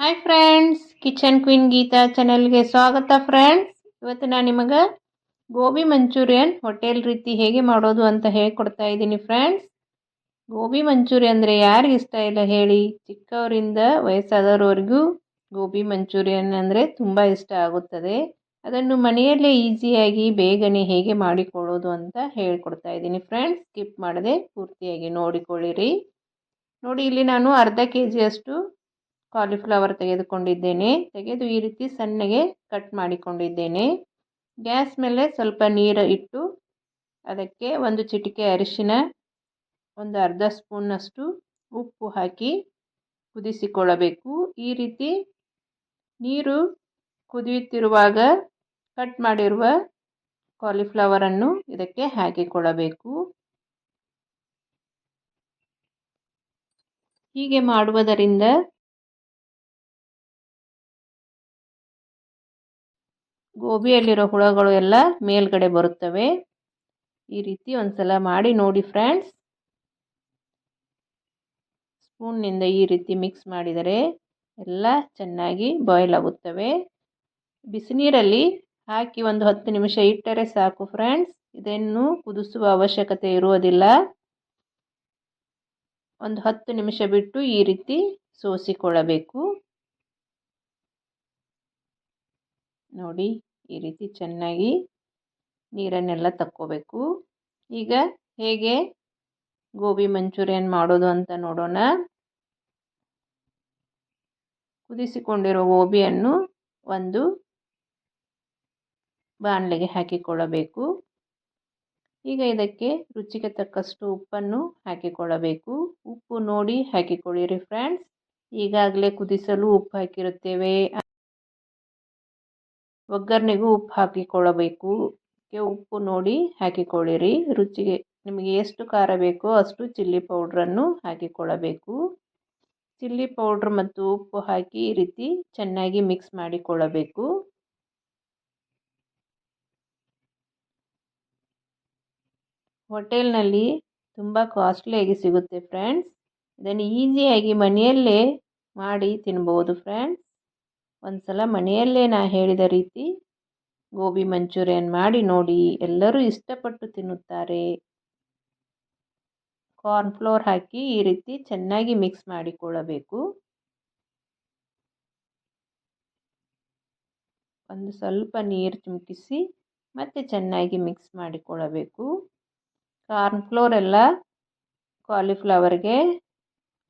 Hi friends kitchen queen Geeta ಚಾನಲ್ಗೆ ಸ್ವಾಗತ friends ಇವತ್ತು ನಾನು ನಿಮಗೆ ಗೋಬಿ ಮಂಚೂರಿಯನ್ ಹೋಟೆಲ್ ರೀತಿ ಹೇಗೆ ಮಾಡೋದು ಅಂತ ಹೇಳ್ಕೊಡ್ತಾ ಇದ್ದೀನಿ ಫ್ರೆಂಡ್ಸ್ ಗೋಬಿ ಮಂಚೂರಿ ಅಂದರೆ ಯಾರಿಗೆ ಇಷ್ಟ ಇಲ್ಲ ಹೇಳಿ. ಚಿಕ್ಕವರಿಂದ ವಯಸ್ಸಾದವರವರೆಗೂ ಗೋಬಿ ಮಂಚೂರಿಯನ್ ಅಂದರೆ ತುಂಬ ಇಷ್ಟ ಆಗುತ್ತದೆ. ಅದನ್ನು ಮನೆಯಲ್ಲೇ ಈಸಿಯಾಗಿ ಬೇಗನೆ ಹೇಗೆ ಮಾಡಿಕೊಳ್ಳೋದು ಅಂತ ಹೇಳ್ಕೊಡ್ತಾ ಇದ್ದೀನಿ ಫ್ರೆಂಡ್ಸ್ ಸ್ಕಿಪ್ ಮಾಡದೆ ಪೂರ್ತಿಯಾಗಿ ನೋಡಿಕೊಳ್ಳಿರಿ. ನೋಡಿ, ಇಲ್ಲಿ ನಾನು ಅರ್ಧ ಕೆ ಜಿಯಷ್ಟು ಕಾಲಿಫ್ಲವರ್ ತೆಗೆದುಕೊಂಡಿದ್ದೇನೆ. ತೆಗೆದು ಈ ರೀತಿ ಸಣ್ಣಗೆ ಕಟ್ ಮಾಡಿಕೊಂಡಿದ್ದೇನೆ. ಗ್ಯಾಸ್ ಮೇಲೆ ಸ್ವಲ್ಪ ನೀರು ಇಟ್ಟು ಅದಕ್ಕೆ ಒಂದು ಚಿಟಿಕೆ ಅರಿಶಿನ, ಒಂದು ಅರ್ಧ ಸ್ಪೂನ್ನಷ್ಟು ಉಪ್ಪು ಹಾಕಿ ಕುದಿಸಿಕೊಳ್ಳಬೇಕು. ಈ ರೀತಿ ನೀರು ಕುದಿಯುತ್ತಿರುವಾಗ ಕಟ್ ಮಾಡಿರುವ ಕಾಲಿಫ್ಲವರನ್ನು ಇದಕ್ಕೆ ಹಾಕಿಕೊಳ್ಳಬೇಕು. ಹೀಗೆ ಮಾಡುವುದರಿಂದ ಗೋಬಿಯಲ್ಲಿರೋ ಹುಳಗಳು ಎಲ್ಲ ಮೇಲ್ಗಡೆ ಬರುತ್ತವೆ. ಈ ರೀತಿ ಒಂದ್ಸಲ ಮಾಡಿ ನೋಡಿ ಫ್ರೆಂಡ್ಸ್. ಸ್ಪೂನ್ನಿಂದ ಈ ರೀತಿ ಮಿಕ್ಸ್ ಮಾಡಿದರೆ ಎಲ್ಲ ಚೆನ್ನಾಗಿ ಬಾಯ್ಲ್ ಆಗುತ್ತವೆ. ಬಿಸಿನೀರಲ್ಲಿ ಹಾಕಿ ಒಂದು ಹತ್ತು ನಿಮಿಷ ಇಟ್ಟರೆ ಸಾಕು ಫ್ರೆಂಡ್ಸ್. ಇದನ್ನು ಕುದಿಸುವ ಅವಶ್ಯಕತೆ ಇರುವುದಿಲ್ಲ. ಒಂದು ಹತ್ತು ನಿಮಿಷ ಬಿಟ್ಟು ಈ ರೀತಿ ಸೋಸಿಕೊಳ್ಳಬೇಕು. ನೋಡಿ, ಈ ರೀತಿ ಚೆನ್ನಾಗಿ ನೀರನ್ನೆಲ್ಲ ತಕ್ಕೋಬೇಕು. ಈಗ ಹೇಗೆ ಗೋಬಿ ಮಂಚೂರಿಯನ್ ಮಾಡೋದು ಅಂತ ನೋಡೋಣ. ಕುದಿಸಿಕೊಂಡಿರೋ ಗೋಬಿಯನ್ನು ಒಂದು ಬಾಣಲೆಗೆ ಹಾಕಿಕೊಳ್ಳಬೇಕು. ಈಗ ಇದಕ್ಕೆ ರುಚಿಗೆ ತಕ್ಕಷ್ಟು ಉಪ್ಪನ್ನು ಹಾಕಿಕೊಳ್ಳಬೇಕು. ಉಪ್ಪು ನೋಡಿ ಹಾಕಿಕೊಳ್ಳಿರಿ ಫ್ರೆಂಡ್ಸ್ ಈಗಾಗಲೇ ಕುದಿಸಲು ಉಪ್ಪು ಹಾಕಿರುತ್ತೇವೆ. ಒಗ್ಗರಣೆಗೂ ಉಪ್ಪು ಹಾಕಿಕೊಳ್ಳಬೇಕು. ಉಪ್ಪು ನೋಡಿ ಹಾಕಿಕೊಳ್ಳಿರಿ. ರುಚಿಗೆ ನಿಮಗೆ ಎಷ್ಟು ಖಾರ ಬೇಕೋ ಅಷ್ಟು ಚಿಲ್ಲಿ ಪೌಡ್ರನ್ನು ಹಾಕಿಕೊಳ್ಳಬೇಕು. ಚಿಲ್ಲಿ ಪೌಡ್ರ್ ಮತ್ತು ಉಪ್ಪು ಹಾಕಿ ಈ ರೀತಿ ಚೆನ್ನಾಗಿ ಮಿಕ್ಸ್ ಮಾಡಿಕೊಳ್ಳಬೇಕು. ಹೋಟೆಲ್ನಲ್ಲಿ ತುಂಬ ಕಾಸ್ಟ್ಲಿಯಾಗಿ ಸಿಗುತ್ತೆ ಫ್ರೆಂಡ್ಸ್. ಇದನ್ನು ಈಸಿಯಾಗಿ ಮನೆಯಲ್ಲೇ ಮಾಡಿ ತಿನ್ಬೋದು ಫ್ರೆಂಡ್ಸ್. ಒಂದು ಸಲ ಮನೆಯಲ್ಲೇ ನಾ ಹೇಳಿದ ರೀತಿ ಗೋಬಿ ಮಂಚೂರಿಯನ್ ಮಾಡಿ ನೋಡಿ, ಎಲ್ಲರೂ ಇಷ್ಟಪಟ್ಟು ತಿನ್ನುತ್ತಾರೆ. ಕಾರ್ನ್ ಫ್ಲೋರ್ ಹಾಕಿ ಈ ರೀತಿ ಚೆನ್ನಾಗಿ ಮಿಕ್ಸ್ ಮಾಡಿಕೊಳ್ಳಬೇಕು. ಒಂದು ಸ್ವಲ್ಪ ನೀರು ಚಿಮುಕಿಸಿ ಮತ್ತೆ ಚೆನ್ನಾಗಿ ಮಿಕ್ಸ್ ಮಾಡಿಕೊಳ್ಳಬೇಕು. ಕಾರ್ನ್ಫ್ಲೋರ್ ಎಲ್ಲ ಕಾಲಿಫ್ಲವರ್ಗೆ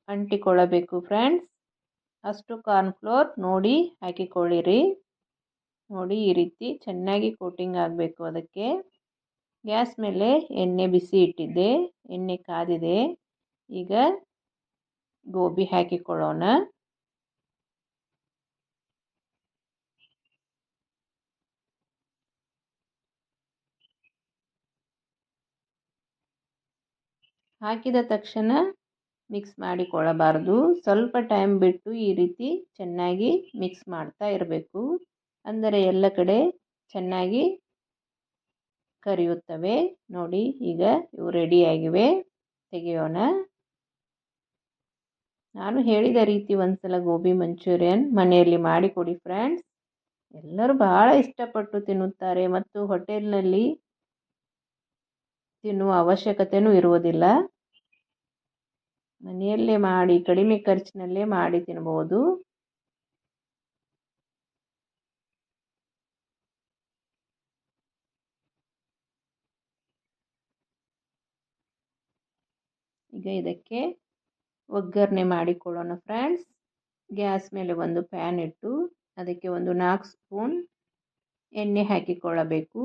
ಅಂಟಿಕೊಳ್ಳಬೇಕು ಫ್ರೆಂಡ್ಸ್ ಅಷ್ಟು ಕಾರ್ನ್ಫ್ಲೋರ್ ನೋಡಿ ಹಾಕಿಕೊಳ್ಳಿರಿ. ನೋಡಿ ಈ ರೀತಿ ಚೆನ್ನಾಗಿ ಕೋಟಿಂಗ್ ಆಗಬೇಕು ಅದಕ್ಕೆ. ಗ್ಯಾಸ್ ಮೇಲೆ ಎಣ್ಣೆ ಬಿಸಿ ಇಟ್ಟಿದ್ದೆ, ಎಣ್ಣೆ ಕಾದಿದೆ. ಈಗ ಗೋಬಿ ಹಾಕಿಕೊಳ್ಳೋಣ. ಹಾಕಿದ ತಕ್ಷಣ ಮಿಕ್ಸ್ ಮಾಡಿಕೊಳ್ಳಬಾರದು. ಸ್ವಲ್ಪ ಟೈಮ್ ಬಿಟ್ಟು ಈ ರೀತಿ ಚೆನ್ನಾಗಿ ಮಿಕ್ಸ್ ಮಾಡ್ತಾ ಇರಬೇಕು. ಅಂದರೆ ಎಲ್ಲ ಕಡೆ ಚೆನ್ನಾಗಿ ಕರಿಯುತ್ತವೆ. ನೋಡಿ, ಈಗ ಇವು ರೆಡಿಯಾಗಿವೆ ತೆಗೆಯೋಣ. ನಾನು ಹೇಳಿದ ರೀತಿ ಒಂದ್ಸಲ ಗೋಬಿ ಮಂಚೂರಿಯನ್ ಮನೆಯಲ್ಲಿ ಮಾಡಿಕೊಡಿ ಫ್ರೆಂಡ್ಸ್. ಎಲ್ಲರೂ ಬಹಳ ಇಷ್ಟಪಟ್ಟು ತಿನ್ನುತ್ತಾರೆ ಮತ್ತು ಹೋಟೆಲ್ನಲ್ಲಿ ತಿನ್ನುವ ಅವಶ್ಯಕತೆಯೂ ಇರುವುದಿಲ್ಲ. ಮನೆಯಲ್ಲೇ ಮಾಡಿ, ಕಡಿಮೆ ಖರ್ಚಿನಲ್ಲೇ ಮಾಡಿ ತಿನ್ಬೋದು. ಈಗ ಇದಕ್ಕೆ ಒಗ್ಗರಣೆ ಮಾಡಿಕೊಳ್ಳೋಣ ಫ್ರೆಂಡ್ಸ್. ಗ್ಯಾಸ್ ಮೇಲೆ ಒಂದು ಪ್ಯಾನ್ ಇಟ್ಟು ಅದಕ್ಕೆ ಒಂದು ನಾಲ್ಕು ಸ್ಪೂನ್ ಎಣ್ಣೆ ಹಾಕಿಕೊಳ್ಳಬೇಕು.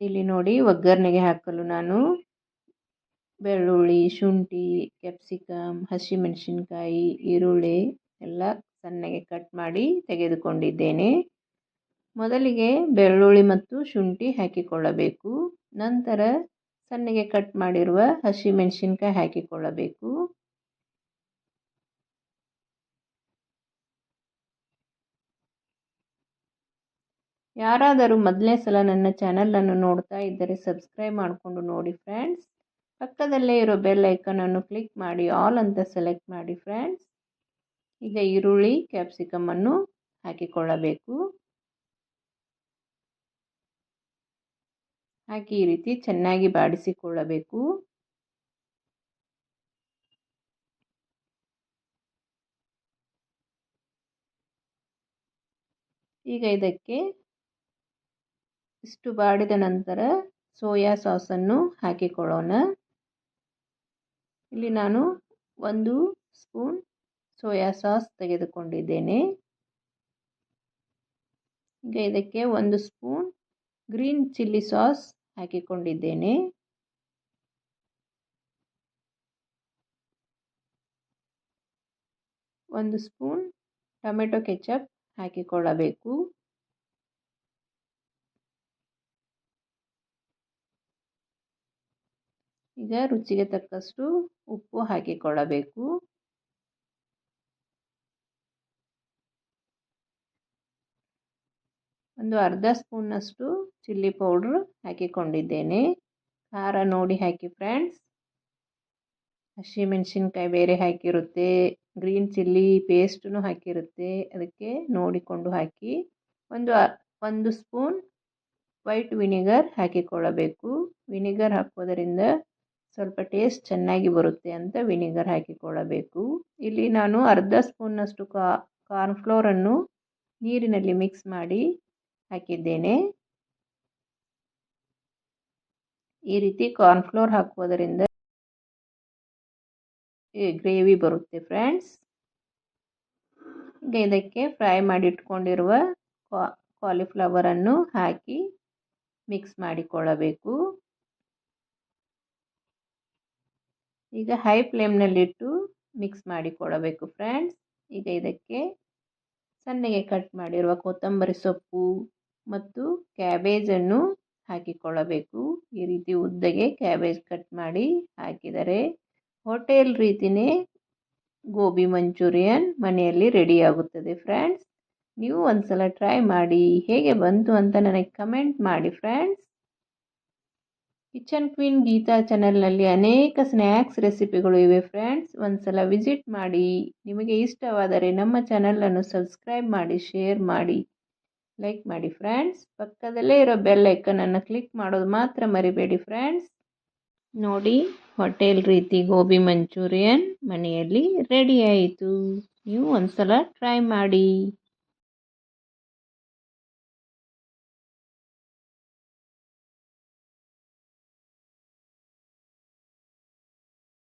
ಇಲ್ಲಿ ನೋಡಿ ಒಗ್ಗರಣೆಗೆ ಹಾಕಲು ನಾನು ಬೆಳ್ಳುಳ್ಳಿ, ಶುಂಠಿ ಕ್ಯಾಪ್ಸಿಕಮ್ ಹಸಿಮೆಣಸಿನ್ಕಾಯಿ ಈರುಳ್ಳಿ ಎಲ್ಲ ಸಣ್ಣಗೆ ಕಟ್ ಮಾಡಿ ತೆಗೆದುಕೊಂಡಿದ್ದೇನೆ. ಮೊದಲಿಗೆ ಬೆಳ್ಳುಳ್ಳಿ ಮತ್ತು ಶುಂಠಿ ಹಾಕಿಕೊಳ್ಳಬೇಕು. ನಂತರ ಸಣ್ಣಗೆ ಕಟ್ ಮಾಡಿರುವ ಹಸಿಮೆಣಸಿನ್ಕಾಯಿ ಹಾಕಿಕೊಳ್ಳಬೇಕು. ಯಾರಾದರೂ ಮೊದಲನೇ ಸಲ ನನ್ನ ಚಾನಲನ್ನು ನೋಡ್ತಾ ಇದ್ದರೆ ಸಬ್ಸ್ಕ್ರೈಬ್ ಮಾಡಿಕೊಂಡು ನೋಡಿ ಫ್ರೆಂಡ್ಸ್ ಪಕ್ಕದಲ್ಲೇ ಇರೋ ಬೆಲ್ ಐಕನನ್ನು ಕ್ಲಿಕ್ ಮಾಡಿ ಆಲ್ ಅಂತ ಸೆಲೆಕ್ಟ್ ಮಾಡಿ ಫ್ರೆಂಡ್ಸ್ ಈಗ ಈರುಳ್ಳಿ ಕ್ಯಾಪ್ಸಿಕಮನ್ನು ಹಾಕಿಕೊಳ್ಳಬೇಕು. ಹಾಕಿ ಈ ರೀತಿ ಚೆನ್ನಾಗಿ ಬಾಡಿಸಿಕೊಳ್ಳಬೇಕು. ಈಗ ಇದಕ್ಕೆ ಇಷ್ಟು ಬಾಡಿದ ನಂತರ ಸೋಯಾ ಸಾಸನ್ನು ಹಾಕಿಕೊಳ್ಳೋಣ. ಇಲ್ಲಿ ನಾನು ಒಂದು ಸ್ಪೂನ್ ಸೋಯಾ ಸಾಸ್ ತೆಗೆದುಕೊಂಡಿದ್ದೇನೆ. ಈಗ ಇದಕ್ಕೆ ಒಂದು ಸ್ಪೂನ್ ಗ್ರೀನ್ ಚಿಲ್ಲಿ ಸಾಸ್ ಹಾಕಿಕೊಂಡಿದ್ದೇನೆ. ಒಂದು ಸ್ಪೂನ್ ಟೊಮೆಟೊ ಕೆಚಪ್ ಹಾಕಿಕೊಳ್ಳಬೇಕು. ಈಗ ರುಚಿಗೆ ತಕ್ಕಷ್ಟು ಉಪ್ಪು ಹಾಕಿಕೊಳ್ಳಬೇಕು. ಒಂದು ಅರ್ಧ ಸ್ಪೂನ್ನಷ್ಟು ಚಿಲ್ಲಿ ಪೌಡ್ರ್ ಹಾಕಿಕೊಂಡಿದ್ದೇನೆ. ಖಾರ ನೋಡಿ ಹಾಕಿ ಫ್ರೆಂಡ್ಸ್. ಹಸಿಮೆಣಸಿನ್ಕಾಯಿ ಬೇರೆ ಹಾಕಿರುತ್ತೆ, ಗ್ರೀನ್ ಚಿಲ್ಲಿ ಪೇಸ್ಟನ್ನು ಹಾಕಿರುತ್ತೆ, ಅದಕ್ಕೆ ನೋಡಿಕೊಂಡು ಹಾಕಿ. ಒಂದು ಒಂದು ಸ್ಪೂನ್ ವೈಟ್ ವಿನಿಗರ್ ಹಾಕಿಕೊಳ್ಳಬೇಕು. ವಿನಿಗರ್ ಹಾಕೋದರಿಂದ ಸ್ವಲ್ಪ ಟೇಸ್ಟ್ ಚೆನ್ನಾಗಿ ಬರುತ್ತೆ ಅಂತ ವಿನಿಗರ್ ಹಾಕಿಕೊಳ್ಳಬೇಕು. ಇಲ್ಲಿ ನಾನು ಅರ್ಧ ಸ್ಪೂನ್ನಷ್ಟು ಕಾ ಕಾರ್ನ್ಫ್ಲೋರನ್ನು ನೀರಿನಲ್ಲಿ ಮಿಕ್ಸ್ ಮಾಡಿ ಹಾಕಿದ್ದೇನೆ. ಈ ರೀತಿ ಕಾರ್ನ್ಫ್ಲೋರ್ ಹಾಕುವುದರಿಂದ ಗ್ರೇವಿ ಬರುತ್ತೆ ಫ್ರೆಂಡ್ಸ್ ಈಗ ಇದಕ್ಕೆ ಫ್ರೈ ಮಾಡಿಟ್ಕೊಂಡಿರುವ ಕಾಲಿಫ್ಲವರನ್ನು ಹಾಕಿ ಮಿಕ್ಸ್ ಮಾಡಿಕೊಳ್ಳಬೇಕು. ಈಗ ಹೈ ಫ್ಲೇಮ್ನಲ್ಲಿಟ್ಟು ಮಿಕ್ಸ್ ಮಾಡಿಕೊಡಬೇಕು ಫ್ರೆಂಡ್ಸ್ ಈಗ ಇದಕ್ಕೆ ಸಣ್ಣಗೆ ಕಟ್ ಮಾಡಿರುವ ಕೊತ್ತಂಬರಿ ಸೊಪ್ಪು ಮತ್ತು ಕ್ಯಾಬೇಜನ್ನು ಹಾಕಿಕೊಳ್ಳಬೇಕು. ಈ ರೀತಿ ಉದ್ದಗೆ ಕ್ಯಾಬೇಜ್ ಕಟ್ ಮಾಡಿ ಹಾಕಿದರೆ ಹೋಟೆಲ್ ರೀತಿಯೇ ಗೋಬಿ ಮಂಚೂರಿಯನ್ ಮನೆಯಲ್ಲಿ ರೆಡಿಯಾಗುತ್ತದೆ ಫ್ರೆಂಡ್ಸ್ ನೀವು ಒಂದು ಸಲ ಟ್ರೈ ಮಾಡಿ ಹೇಗೆ ಬಂತು ಅಂತ ನನಗೆ ಕಮೆಂಟ್ ಮಾಡಿ ಫ್ರೆಂಡ್ಸ್ ಕಿಚನ್ ಕ್ವೀನ್ ಗೀತಾ ಚಾನೆಲ್ನಲ್ಲಿ ಅನೇಕ ಸ್ನ್ಯಾಕ್ಸ್ ರೆಸಿಪಿಗಳು ಇವೆ ಫ್ರೆಂಡ್ಸ್. ಒಂದ್ಸಲ ವಿಸಿಟ್ ಮಾಡಿ. ನಿಮಗೆ ಇಷ್ಟವಾದರೆ ನಮ್ಮ ಚಾನಲನ್ನು ಸಬ್ಸ್ಕ್ರೈಬ್ ಮಾಡಿ, ಶೇರ್ ಮಾಡಿ, ಲೈಕ್ ಮಾಡಿ ಫ್ರೆಂಡ್ಸ್. ಪಕ್ಕದಲ್ಲೇ ಇರೋ ಬೆಲ್ ಐಕನನ್ನು ಕ್ಲಿಕ್ ಮಾಡೋದು ಮಾತ್ರ ಮರಿಬೇಡಿ ಫ್ರೆಂಡ್ಸ್. ನೋಡಿ, ಹೋಟೆಲ್ ರೀತಿ ಗೋಬಿ ಮಂಚೂರಿಯನ್ ಮನೆಯಲ್ಲಿ ರೆಡಿ ಆಯಿತು. ನೀವು ಒಂದ್ಸಲ ಟ್ರೈ ಮಾಡಿ.